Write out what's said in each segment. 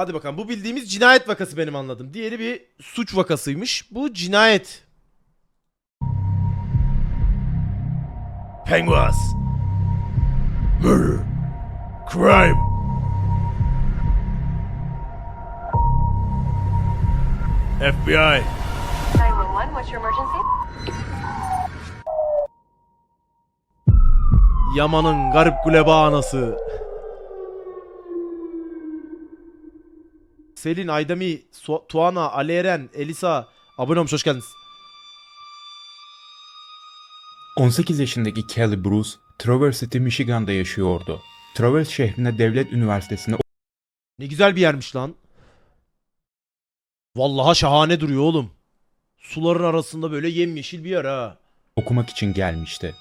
Hadi bakalım bu bildiğimiz cinayet vakası benim anladım. Diğeri bir suç vakasıymış. Bu cinayet. Penguins. Murder. Crime. FBI. 911, what's your emergency? Yaman'ın garip guleba anası. Selin, Aydami, Su- Tuana, Ali Eren, Elisa. Abone olmuş hoş geldiniz. 18 yaşındaki Kelly Bruce, Traverse City, Michigan'da yaşıyordu. Traverse şehrine devlet üniversitesine Ne güzel bir yermiş lan. Vallahi şahane duruyor oğlum. Suların arasında böyle yemyeşil bir yer ha. okumak için gelmişti.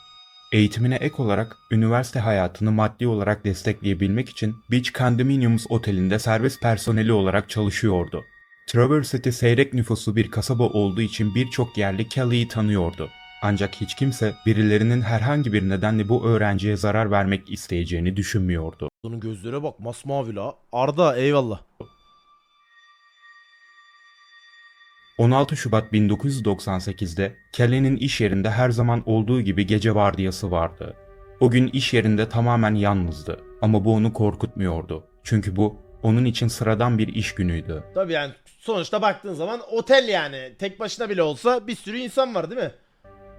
Eğitimine ek olarak üniversite hayatını maddi olarak destekleyebilmek için Beach Condominiums Oteli'nde servis personeli olarak çalışıyordu. Traverse City seyrek nüfuslu bir kasaba olduğu için birçok yerli Kelly'yi tanıyordu. Ancak hiç kimse birilerinin herhangi bir nedenle bu öğrenciye zarar vermek isteyeceğini düşünmüyordu. Onun gözlere bak masmavi la. Arda eyvallah. 16 Şubat 1998'de Kelly'nin iş yerinde her zaman olduğu gibi gece vardiyası vardı. O gün iş yerinde tamamen yalnızdı ama bu onu korkutmuyordu. Çünkü bu onun için sıradan bir iş günüydü. Tabii yani sonuçta baktığın zaman otel yani. Tek başına bile olsa bir sürü insan var değil mi?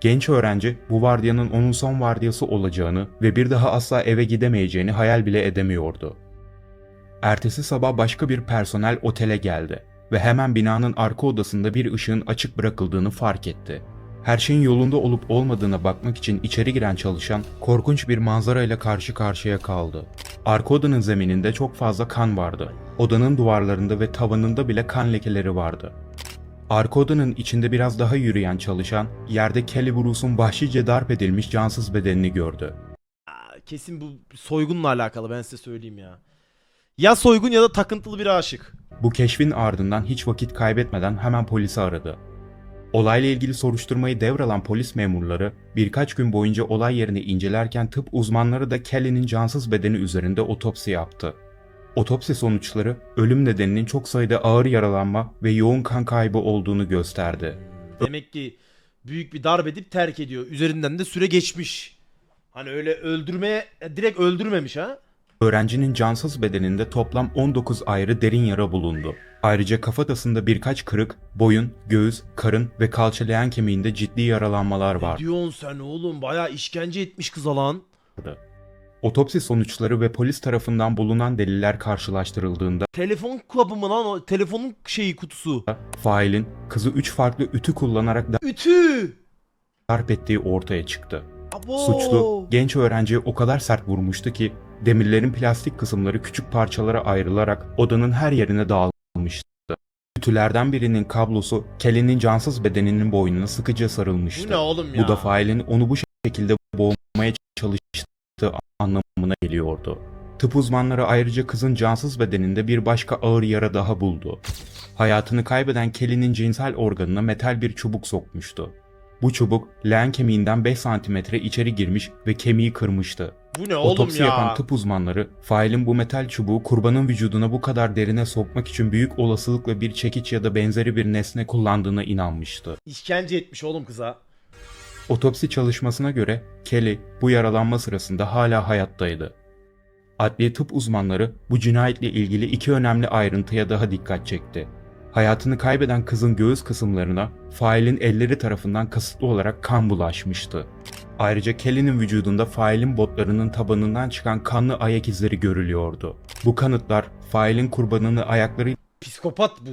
Genç öğrenci bu vardiyanın onun son vardiyası olacağını ve bir daha asla eve gidemeyeceğini hayal bile edemiyordu. Ertesi sabah başka bir personel otele geldi ve hemen binanın arka odasında bir ışığın açık bırakıldığını fark etti. Her şeyin yolunda olup olmadığına bakmak için içeri giren çalışan korkunç bir manzarayla karşı karşıya kaldı. Arka odanın zemininde çok fazla kan vardı. Odanın duvarlarında ve tavanında bile kan lekeleri vardı. Arka odanın içinde biraz daha yürüyen çalışan, yerde Kelly Bruce'un vahşice darp edilmiş cansız bedenini gördü. Kesin bu soygunla alakalı ben size söyleyeyim ya. Ya soygun ya da takıntılı bir aşık. Bu keşfin ardından hiç vakit kaybetmeden hemen polisi aradı. Olayla ilgili soruşturmayı devralan polis memurları birkaç gün boyunca olay yerini incelerken tıp uzmanları da Kelly'nin cansız bedeni üzerinde otopsi yaptı. Otopsi sonuçları ölüm nedeninin çok sayıda ağır yaralanma ve yoğun kan kaybı olduğunu gösterdi. Demek ki büyük bir darp edip terk ediyor. Üzerinden de süre geçmiş. Hani öyle öldürmeye direkt öldürmemiş ha. Öğrencinin cansız bedeninde toplam 19 ayrı derin yara bulundu. Ayrıca kafatasında birkaç kırık, boyun, göğüs, karın ve kalçalayan kemiğinde ciddi yaralanmalar Ne vardı. diyorsun sen oğlum? Bayağı işkence etmiş kıza lan. Otopsi sonuçları ve polis tarafından bulunan deliller karşılaştırıldığında Telefon kabı mı lan o? Telefonun şeyi kutusu. failin kızı 3 farklı ütü kullanarak Ütü. darp ettiği ortaya çıktı. Abo. Suçlu genç öğrenciye o kadar sert vurmuştu ki demirlerin plastik kısımları küçük parçalara ayrılarak odanın her yerine dağılmıştı. Ütülerden birinin kablosu Kelly'nin cansız bedeninin boynuna sıkıca sarılmıştı. Bu ne oğlum ya? Bu da failin onu bu şekilde boğmaya çalıştığı anlamına geliyordu. Tıp uzmanları ayrıca kızın cansız bedeninde bir başka ağır yara daha buldu. Hayatını kaybeden Kelly'nin cinsel organına metal bir çubuk sokmuştu. Bu çubuk leğen kemiğinden 5 santimetre içeri girmiş ve kemiği kırmıştı. Bu ne oğlum Otopsi ya? yapan tıp uzmanları failin bu metal çubuğu kurbanın vücuduna bu kadar derine sokmak için büyük olasılıkla bir çekiç ya da benzeri bir nesne kullandığına inanmıştı. İşkence etmiş oğlum kıza. Otopsi çalışmasına göre Kelly bu yaralanma sırasında hala hayattaydı. Adliye tıp uzmanları bu cinayetle ilgili iki önemli ayrıntıya daha dikkat çekti. Hayatını kaybeden kızın göğüs kısımlarına failin elleri tarafından kasıtlı olarak kan bulaşmıştı. Ayrıca Kelly'nin vücudunda failin botlarının tabanından çıkan kanlı ayak izleri görülüyordu. Bu kanıtlar failin kurbanını ayaklarıyla Psikopat bu.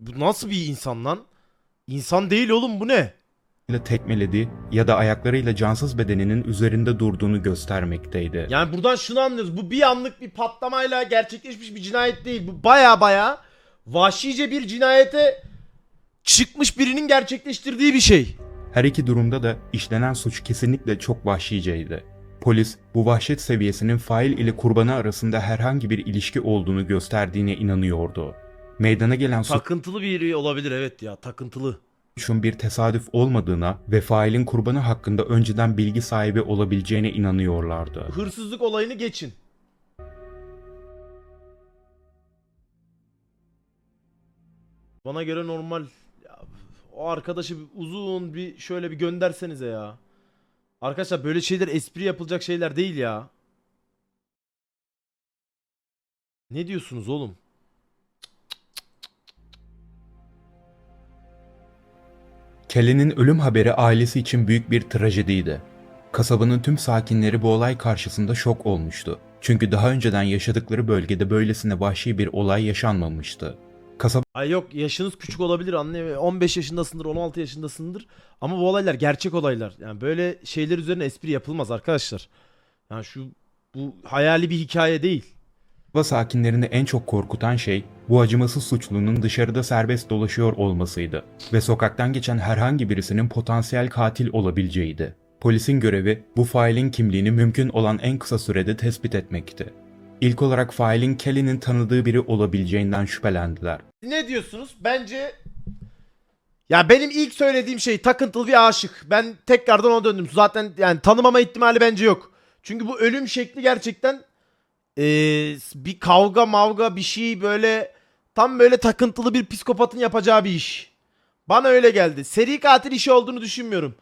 Bu nasıl bir insan lan? İnsan değil oğlum bu ne? tekmelediği ya da ayaklarıyla cansız bedeninin üzerinde durduğunu göstermekteydi. Yani buradan şunu anlıyoruz. Bu bir anlık bir patlamayla gerçekleşmiş bir cinayet değil. Bu baya baya vahşice bir cinayete çıkmış birinin gerçekleştirdiği bir şey. Her iki durumda da işlenen suç kesinlikle çok vahşiceydi. Polis bu vahşet seviyesinin fail ile kurbanı arasında herhangi bir ilişki olduğunu gösterdiğine inanıyordu. Meydana gelen suç... Takıntılı bir olabilir evet ya takıntılı suçun bir tesadüf olmadığına ve failin kurbanı hakkında önceden bilgi sahibi olabileceğine inanıyorlardı. Hırsızlık olayını geçin. Bana göre normal o arkadaşı uzun bir şöyle bir göndersenize ya. Arkadaşlar böyle şeyler espri yapılacak şeyler değil ya. Ne diyorsunuz oğlum? Kelly'nin ölüm haberi ailesi için büyük bir trajediydi. Kasabanın tüm sakinleri bu olay karşısında şok olmuştu. Çünkü daha önceden yaşadıkları bölgede böylesine vahşi bir olay yaşanmamıştı. Kasaba Ay yok yaşınız küçük olabilir anne 15 yaşındasındır 16 yaşındasındır ama bu olaylar gerçek olaylar. Yani böyle şeyler üzerine espri yapılmaz arkadaşlar. Yani şu bu hayali bir hikaye değil. sakinlerini en çok korkutan şey bu acımasız suçlunun dışarıda serbest dolaşıyor olmasıydı ve sokaktan geçen herhangi birisinin potansiyel katil olabileceğiydi. Polisin görevi bu failin kimliğini mümkün olan en kısa sürede tespit etmekti. İlk olarak failin Kelly'nin tanıdığı biri olabileceğinden şüphelendiler. Ne diyorsunuz? Bence ya benim ilk söylediğim şey takıntılı bir aşık. Ben tekrardan ona döndüm. Zaten yani tanımama ihtimali bence yok. Çünkü bu ölüm şekli gerçekten eee, bir kavga mavga bir şey böyle tam böyle takıntılı bir psikopatın yapacağı bir iş. Bana öyle geldi. Seri katil işi olduğunu düşünmüyorum.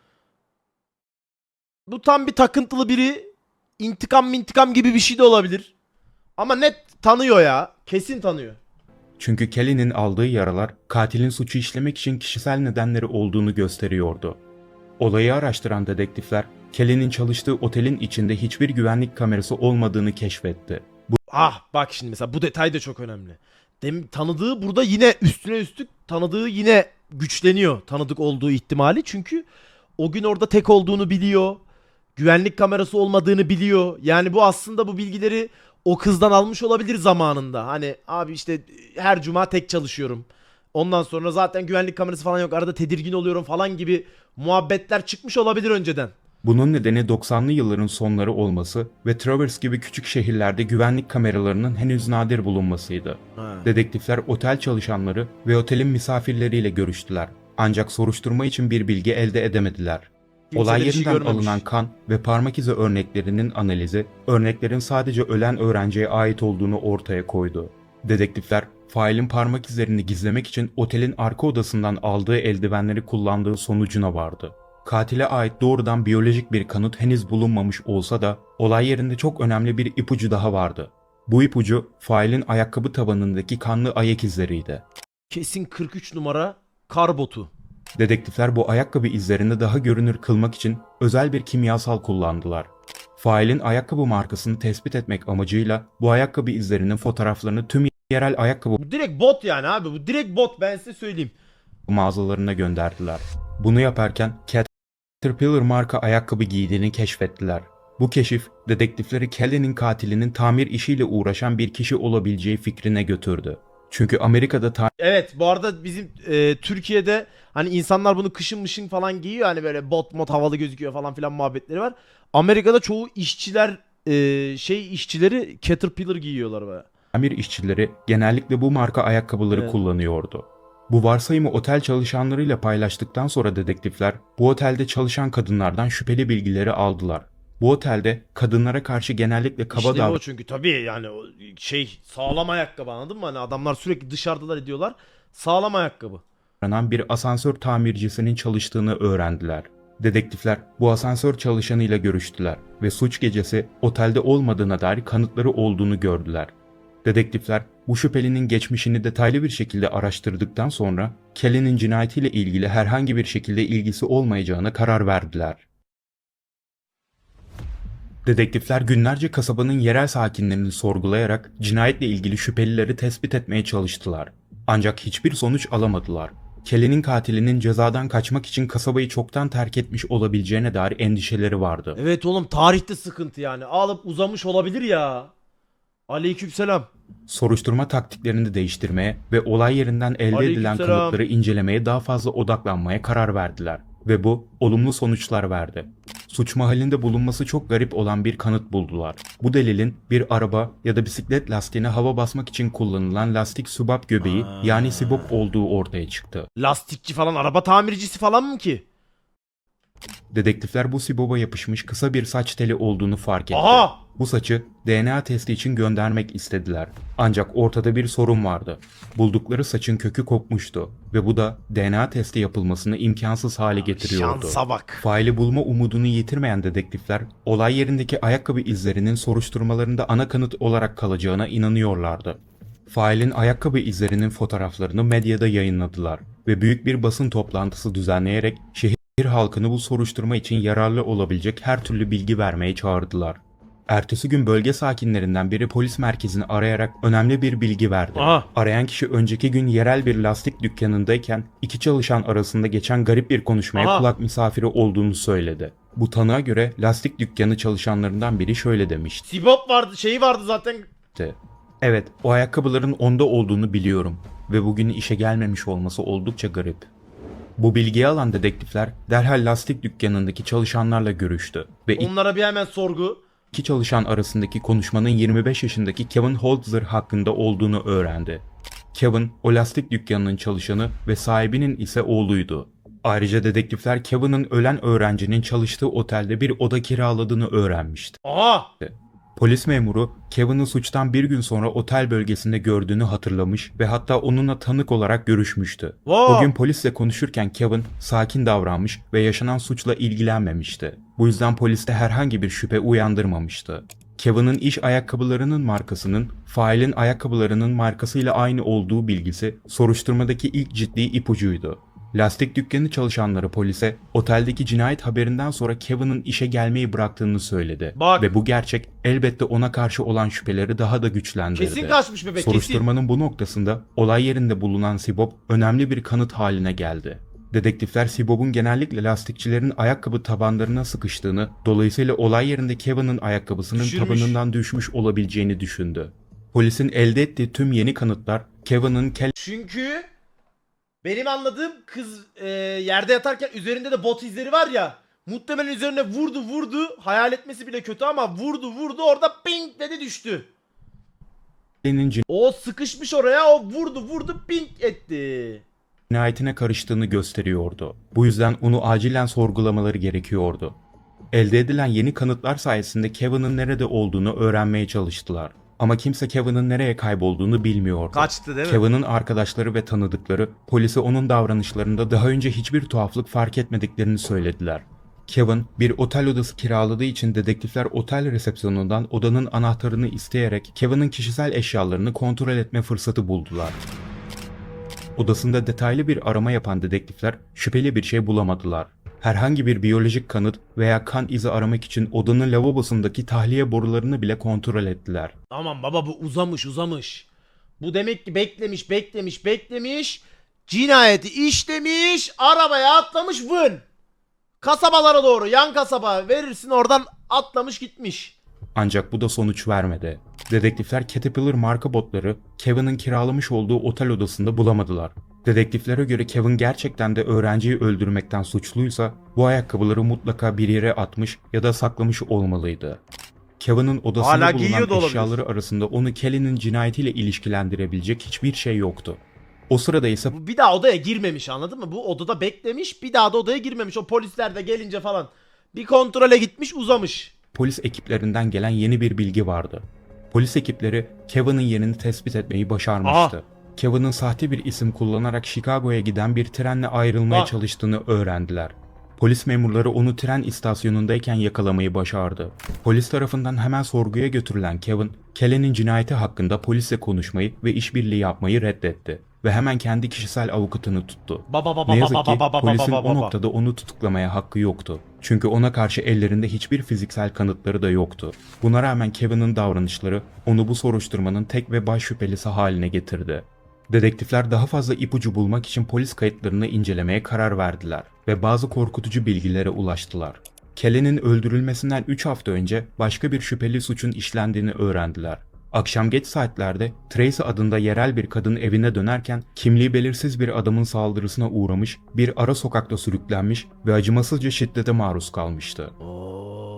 Bu tam bir takıntılı biri. İntikam intikam gibi bir şey de olabilir. Ama net tanıyor ya. Kesin tanıyor. Çünkü Kelly'nin aldığı yaralar katilin suçu işlemek için kişisel nedenleri olduğunu gösteriyordu. Olayı araştıran dedektifler Kelly'nin çalıştığı otelin içinde hiçbir güvenlik kamerası olmadığını keşfetti. Ah bak şimdi mesela bu detay da çok önemli. Dem tanıdığı burada yine üstüne üstlük tanıdığı yine güçleniyor tanıdık olduğu ihtimali. Çünkü o gün orada tek olduğunu biliyor. Güvenlik kamerası olmadığını biliyor. Yani bu aslında bu bilgileri o kızdan almış olabilir zamanında. Hani abi işte her cuma tek çalışıyorum. Ondan sonra zaten güvenlik kamerası falan yok. Arada tedirgin oluyorum falan gibi muhabbetler çıkmış olabilir önceden. Bunun nedeni 90'lı yılların sonları olması ve Traverse gibi küçük şehirlerde güvenlik kameralarının henüz nadir bulunmasıydı. Dedektifler otel çalışanları ve otelin misafirleriyle görüştüler. Ancak soruşturma için bir bilgi elde edemediler. Kimse Olay yerinden alınan kan ve parmak izi örneklerinin analizi, örneklerin sadece ölen öğrenciye ait olduğunu ortaya koydu. Dedektifler, failin parmak izlerini gizlemek için otelin arka odasından aldığı eldivenleri kullandığı sonucuna vardı. Katile ait doğrudan biyolojik bir kanıt henüz bulunmamış olsa da olay yerinde çok önemli bir ipucu daha vardı. Bu ipucu failin ayakkabı tabanındaki kanlı ayak izleriydi. Kesin 43 numara kar botu. Dedektifler bu ayakkabı izlerini daha görünür kılmak için özel bir kimyasal kullandılar. Failin ayakkabı markasını tespit etmek amacıyla bu ayakkabı izlerinin fotoğraflarını tüm yerel ayakkabı Bu direkt bot yani abi. Bu direkt bot ben size söyleyeyim. mağazalarına gönderdiler. Bunu yaparken Caterpillar marka ayakkabı giydiğini keşfettiler. Bu keşif dedektifleri Kelly'nin katilinin tamir işiyle uğraşan bir kişi olabileceği fikrine götürdü. Çünkü Amerika'da Evet bu arada bizim e, Türkiye'de hani insanlar bunu kışın mışın falan giyiyor. Hani böyle bot mod havalı gözüküyor falan filan muhabbetleri var. Amerika'da çoğu işçiler e, şey işçileri Caterpillar giyiyorlar baya. tamir işçileri genellikle bu marka ayakkabıları Evet. kullanıyordu. Bu varsayımı otel çalışanlarıyla paylaştıktan sonra dedektifler bu otelde çalışan kadınlardan şüpheli bilgileri aldılar. Bu otelde kadınlara karşı genellikle kaba İşte o davranışlar çünkü tabii yani o şey sağlam ayakkabı anladın mı? Hani adamlar sürekli dışarıdalar ediyorlar. Sağlam ayakkabı. aranan bir asansör tamircisinin çalıştığını öğrendiler. Dedektifler bu asansör çalışanıyla görüştüler ve suç gecesi otelde olmadığına dair kanıtları olduğunu gördüler. Dedektifler bu şüphelinin geçmişini detaylı bir şekilde araştırdıktan sonra Kelly'nin cinayetiyle ilgili herhangi bir şekilde ilgisi olmayacağına karar verdiler. Dedektifler günlerce kasabanın yerel sakinlerini sorgulayarak cinayetle ilgili şüphelileri tespit etmeye çalıştılar. Ancak hiçbir sonuç alamadılar. Kelly'nin katilinin cezadan kaçmak için kasabayı çoktan terk etmiş olabileceğine dair endişeleri vardı. Evet oğlum tarihte sıkıntı yani. Alıp uzamış olabilir ya. Aleykümselam. Soruşturma taktiklerini değiştirmeye ve olay yerinden elde edilen Aleykümselam. kanıtları incelemeye daha fazla odaklanmaya karar verdiler. Ve bu olumlu sonuçlar verdi. Suç mahallinde bulunması çok garip olan bir kanıt buldular. Bu delilin bir araba ya da bisiklet lastiğine hava basmak için kullanılan lastik subap göbeği Aa. yani sibop olduğu ortaya çıktı. Lastikçi falan araba tamircisi falan mı ki? Dedektifler bu siboba yapışmış kısa bir saç teli olduğunu fark etti. Aha! Bu saçı DNA testi için göndermek istediler. Ancak ortada bir sorun vardı. Buldukları saçın kökü kopmuştu ve bu da DNA testi yapılmasını imkansız hale getiriyordu. Şansa bak. Faili bulma umudunu yitirmeyen dedektifler, olay yerindeki ayakkabı izlerinin soruşturmalarında ana kanıt olarak kalacağına inanıyorlardı. Failin ayakkabı izlerinin fotoğraflarını medyada yayınladılar ve büyük bir basın toplantısı düzenleyerek şehir halkını bu soruşturma için yararlı olabilecek her türlü bilgi vermeye çağırdılar. Ertesi gün bölge sakinlerinden biri polis merkezini arayarak önemli bir bilgi verdi. Aha. Arayan kişi önceki gün yerel bir lastik dükkanındayken iki çalışan arasında geçen garip bir konuşmaya Aha. kulak misafiri olduğunu söyledi. Bu tanığa göre lastik dükkanı çalışanlarından biri şöyle demişti. Sibop vardı şeyi vardı zaten. Evet, o ayakkabıların onda olduğunu biliyorum ve bugün işe gelmemiş olması oldukça garip. Bu bilgiyi alan dedektifler derhal lastik dükkanındaki çalışanlarla görüştü ve Onlara bir hemen sorgu. İki çalışan arasındaki konuşmanın 25 yaşındaki Kevin Holzer hakkında olduğunu öğrendi. Kevin, o lastik dükkanının çalışanı ve sahibinin ise oğluydu. Ayrıca dedektifler Kevin'in ölen öğrencinin çalıştığı otelde bir oda kiraladığını öğrenmişti. Aha. Polis memuru Kevin'i suçtan bir gün sonra otel bölgesinde gördüğünü hatırlamış ve hatta onunla tanık olarak görüşmüştü. Wow. O gün polisle konuşurken Kevin sakin davranmış ve yaşanan suçla ilgilenmemişti. Bu yüzden poliste herhangi bir şüphe uyandırmamıştı. Kevin'in iş ayakkabılarının markasının failin ayakkabılarının markasıyla aynı olduğu bilgisi soruşturmadaki ilk ciddi ipucuydu. Lastik dükkanı çalışanları polise oteldeki cinayet haberinden sonra Kevin'in işe gelmeyi bıraktığını söyledi. Bak. Ve bu gerçek elbette ona karşı olan şüpheleri daha da güçlendirdi. Kesin kaçmış bebek kesin. Soruşturmanın bu noktasında olay yerinde bulunan Sibop önemli bir kanıt haline geldi. Dedektifler Sibop'un genellikle lastikçilerin ayakkabı tabanlarına sıkıştığını, dolayısıyla olay yerinde Kevin'in ayakkabısının Düşürmüş. tabanından düşmüş olabileceğini düşündü. Polisin elde ettiği tüm yeni kanıtlar Kevin'in kel Çünkü benim anladığım kız e, yerde yatarken üzerinde de bot izleri var ya. Muhtemelen üzerine vurdu vurdu. Hayal etmesi bile kötü ama vurdu vurdu orada ping dedi düştü. O sıkışmış oraya o vurdu vurdu ping etti. Cinayetine karıştığını gösteriyordu. Bu yüzden onu acilen sorgulamaları gerekiyordu. Elde edilen yeni kanıtlar sayesinde Kevin'in nerede olduğunu öğrenmeye çalıştılar. Ama kimse Kevin'in nereye kaybolduğunu bilmiyordu. Kaçtı değil mi? Kevin'in arkadaşları ve tanıdıkları polise onun davranışlarında daha önce hiçbir tuhaflık fark etmediklerini söylediler. Kevin bir otel odası kiraladığı için dedektifler otel resepsiyonundan odanın anahtarını isteyerek Kevin'in kişisel eşyalarını kontrol etme fırsatı buldular. Odasında detaylı bir arama yapan dedektifler şüpheli bir şey bulamadılar. Herhangi bir biyolojik kanıt veya kan izi aramak için odanın lavabosundaki tahliye borularını bile kontrol ettiler. Aman baba bu uzamış uzamış. Bu demek ki beklemiş beklemiş beklemiş. Cinayeti işlemiş. Arabaya atlamış vın. Kasabalara doğru yan kasaba verirsin oradan atlamış gitmiş. Ancak bu da sonuç vermedi. Dedektifler Caterpillar marka botları Kevin'in kiralamış olduğu otel odasında bulamadılar. Dedektiflere göre Kevin gerçekten de öğrenciyi öldürmekten suçluysa bu ayakkabıları mutlaka bir yere atmış ya da saklamış olmalıydı. Kevin'in odasında Hala bulunan olabilir. eşyaları arasında onu Kelly'nin cinayetiyle ilişkilendirebilecek hiçbir şey yoktu. O sırada ise bir daha odaya girmemiş anladın mı? Bu odada beklemiş bir daha da odaya girmemiş. O polisler de gelince falan bir kontrole gitmiş uzamış. Polis ekiplerinden gelen yeni bir bilgi vardı. Polis ekipleri Kevin'in yerini tespit etmeyi başarmıştı. Aha. Kevin'in sahte bir isim kullanarak Chicago'ya giden bir trenle ayrılmaya Ah. çalıştığını öğrendiler. Polis memurları onu tren istasyonundayken yakalamayı başardı. Polis tarafından hemen sorguya götürülen Kevin, Kelly'nin cinayeti hakkında polisle konuşmayı ve işbirliği yapmayı reddetti ve hemen kendi kişisel avukatını tuttu. Baba baba Ne yazık ki baba polisin baba o noktada onu tutuklamaya hakkı yoktu. Çünkü ona karşı ellerinde hiçbir fiziksel kanıtları da yoktu. Buna rağmen Kevin'in davranışları onu bu soruşturmanın tek ve baş şüphelisi haline getirdi. Dedektifler daha fazla ipucu bulmak için polis kayıtlarını incelemeye karar verdiler ve bazı korkutucu bilgilere ulaştılar. Kelly'nin öldürülmesinden 3 hafta önce başka bir şüpheli suçun işlendiğini öğrendiler. Akşam geç saatlerde Tracy adında yerel bir kadın evine dönerken kimliği belirsiz bir adamın saldırısına uğramış, bir ara sokakta sürüklenmiş ve acımasızca şiddete maruz kalmıştı. Oo.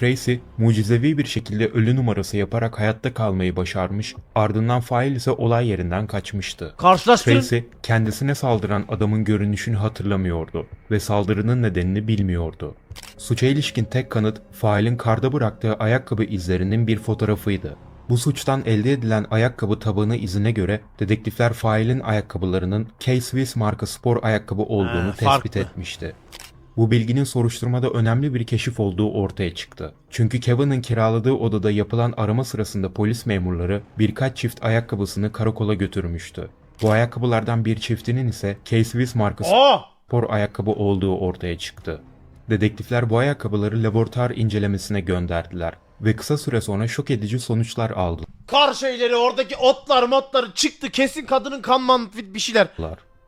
Tracy mucizevi bir şekilde ölü numarası yaparak hayatta kalmayı başarmış, ardından fail ise olay yerinden kaçmıştı. Karşılaştırın. Tracy kendisine saldıran adamın görünüşünü hatırlamıyordu ve saldırının nedenini bilmiyordu. Suça ilişkin tek kanıt failin karda bıraktığı ayakkabı izlerinin bir fotoğrafıydı. Bu suçtan elde edilen ayakkabı tabanı izine göre dedektifler failin ayakkabılarının K-Swiss marka spor ayakkabı olduğunu Ha, tespit farklı. etmişti. Bu bilginin soruşturmada önemli bir keşif olduğu ortaya çıktı. Çünkü Kevin'in kiraladığı odada yapılan arama sırasında polis memurları birkaç çift ayakkabısını karakola götürmüştü. Bu ayakkabılardan bir çiftinin ise K-Swiss marka Aa! spor ayakkabı olduğu ortaya çıktı. Dedektifler bu ayakkabıları laboratuvar incelemesine gönderdiler ve kısa süre sonra şok edici sonuçlar aldılar. Kar şeyleri oradaki otlar motlar çıktı kesin kadının kan manfit bir şeyler.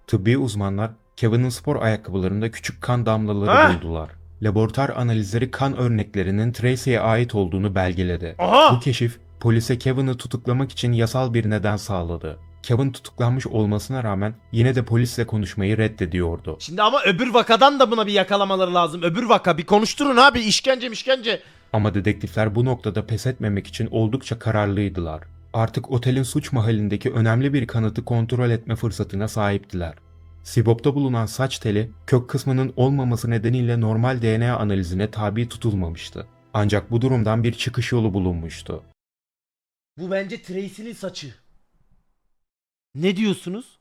Tıbbi uzmanlar Kevin'in spor ayakkabılarında küçük kan damlaları Ha? buldular. Laboratuvar analizleri kan örneklerinin Tracy'ye ait olduğunu belgeledi. Aha! Bu keşif polise Kevin'i tutuklamak için yasal bir neden sağladı. Kevin tutuklanmış olmasına rağmen yine de polisle konuşmayı reddediyordu. Şimdi ama öbür vakadan da buna bir yakalamaları lazım. Öbür vaka bir konuşturun abi işkence işkence. Ama dedektifler bu noktada pes etmemek için oldukça kararlıydılar. Artık otelin suç mahallindeki önemli bir kanıtı kontrol etme fırsatına sahiptiler. Sibop'ta bulunan saç teli kök kısmının olmaması nedeniyle normal DNA analizine tabi tutulmamıştı. Ancak bu durumdan bir çıkış yolu bulunmuştu. Bu bence Tracy'nin saçı. Ne diyorsunuz?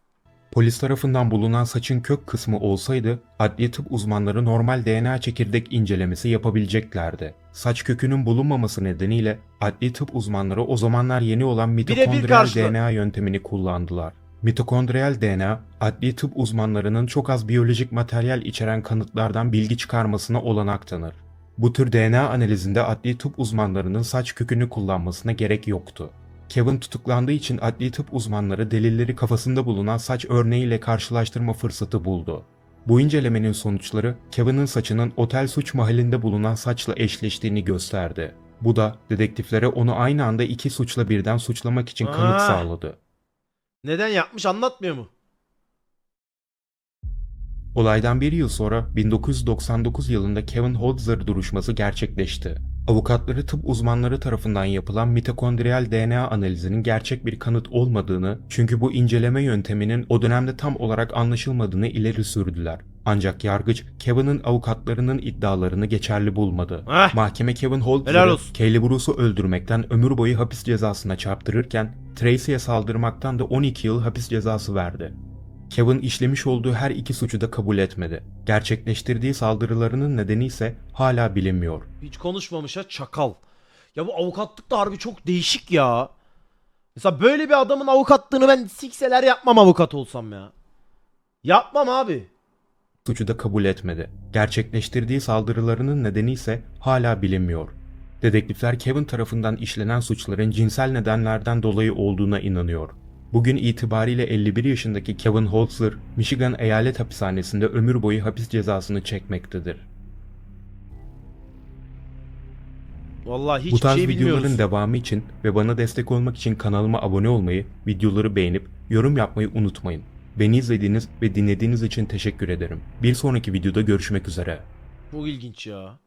Polis tarafından bulunan saçın kök kısmı olsaydı adli tıp uzmanları normal DNA çekirdek incelemesi yapabileceklerdi. Saç kökünün bulunmaması nedeniyle adli tıp uzmanları o zamanlar yeni olan mitokondriyal karşılığı. DNA yöntemini kullandılar. Mitokondriyal DNA, adli tıp uzmanlarının çok az biyolojik materyal içeren kanıtlardan bilgi çıkarmasına olanak tanır. Bu tür DNA analizinde adli tıp uzmanlarının saç kökünü kullanmasına gerek yoktu. Kevin tutuklandığı için adli tıp uzmanları delilleri kafasında bulunan saç örneğiyle karşılaştırma fırsatı buldu. Bu incelemenin sonuçları Kevin'in saçının otel suç mahallinde bulunan saçla eşleştiğini gösterdi. Bu da dedektiflere onu aynı anda iki suçla birden suçlamak için kanıt Ah. sağladı. Neden yapmış anlatmıyor mu? Olaydan bir yıl sonra 1999 yılında Kevin Holzer duruşması gerçekleşti. Avukatları tıp uzmanları tarafından yapılan mitokondriyal DNA analizinin gerçek bir kanıt olmadığını çünkü bu inceleme yönteminin o dönemde tam olarak anlaşılmadığını ileri sürdüler. Ancak yargıç Kevin'in avukatlarının iddialarını geçerli bulmadı. Ah! Mahkeme Kevin olsun. Kelly Bruce'u öldürmekten ömür boyu hapis cezasına çarptırırken Tracy'ye saldırmaktan da 12 yıl hapis cezası verdi. Kevin işlemiş olduğu her iki suçu da kabul etmedi. Gerçekleştirdiği saldırılarının nedeni ise hala bilinmiyor. Hiç konuşmamış ha çakal. Ya bu avukatlık da harbi çok değişik ya. Mesela böyle bir adamın avukatlığını ben sikseler yapmam avukat olsam ya. Yapmam abi. Suçu da kabul etmedi. Gerçekleştirdiği saldırılarının nedeni ise hala bilinmiyor. Dedektifler Kevin tarafından işlenen suçların cinsel nedenlerden dolayı olduğuna inanıyor. Bugün itibariyle 51 yaşındaki Kevin Holzer, Michigan Eyalet Hapishanesi'nde ömür boyu hapis cezasını çekmektedir. Vallahi Bu hiçbir tarz şey videoların bilmiyoruz. devamı için ve bana destek olmak için kanalıma abone olmayı, videoları beğenip yorum yapmayı unutmayın. Beni izlediğiniz ve dinlediğiniz için teşekkür ederim. Bir sonraki videoda görüşmek üzere. Bu ilginç ya.